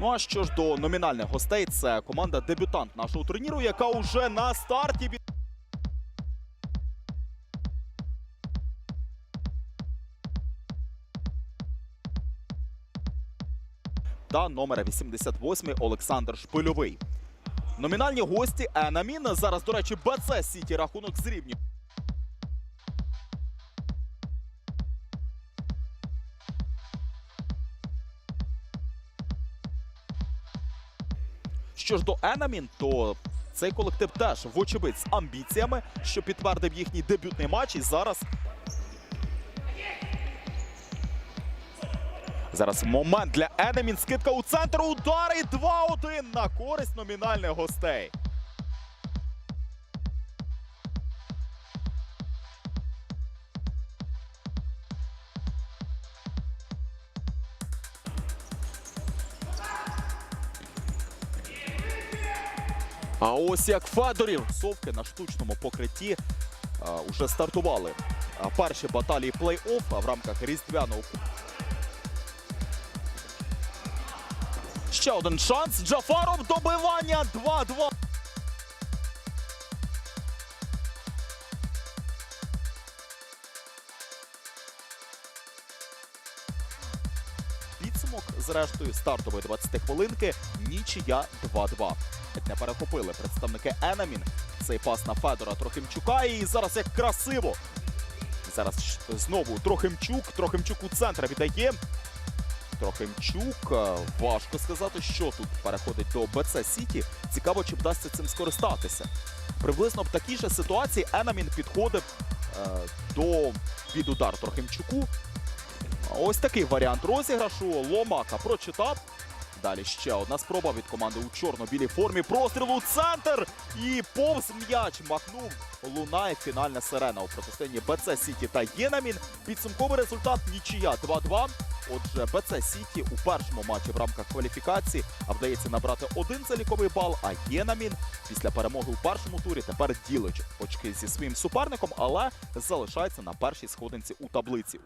Ну а що ж до номінальних гостей, це команда дебютант нашого турніру, яка уже на старті. Та номера 88 Олександр Шпильовий. Номінальні гості Енамін. Зараз, до речі, БЦ Сіті рахунок зрівнює. Що ж до Енамін, то цей колектив теж, вочевидь, з амбіціями, що підтвердив їхній дебютний матч. І зараз. Зараз момент для Енамін. Скидка у центр. Удар і 2-1 на користь номінальних гостей. А ось як Федорів. Совки на штучному покритті а, уже стартували перші баталії плей-офф в рамках різдвяного. Ще один шанс. Джафаров добивання 2-2. Підсумок, зрештою, стартової 20 хвилинки. Нічия 2-2. Не перехопили представники Енамін. Цей пас на Федора Трохимчука. І зараз як красиво. Зараз знову Трохимчук. Трохимчук у центр віддає. Трохимчук. е, Важко сказати, що тут переходить до БЦ Сіті. Цікаво, чи вдасться цим скористатися. Приблизно в такій же ситуації Енамін підходив е, до під удар Трохимчуку. Ось такий варіант розіграшу. Ломака прочитав. Далі ще одна спроба від команди у чорно-білій формі. Простріл у центр. І повз м'яч махнув. Лунає фінальна сирена у протистоянні БЦ Сіті та Єнамін. Підсумковий результат нічия 2-2. Отже, БЦ Сіті у першому матчі в рамках кваліфікації вдається набрати один заліковий бал. А Єнамін після перемоги у першому турі тепер ділить очки зі своїм суперником, але залишається на першій сходинці у таблиці.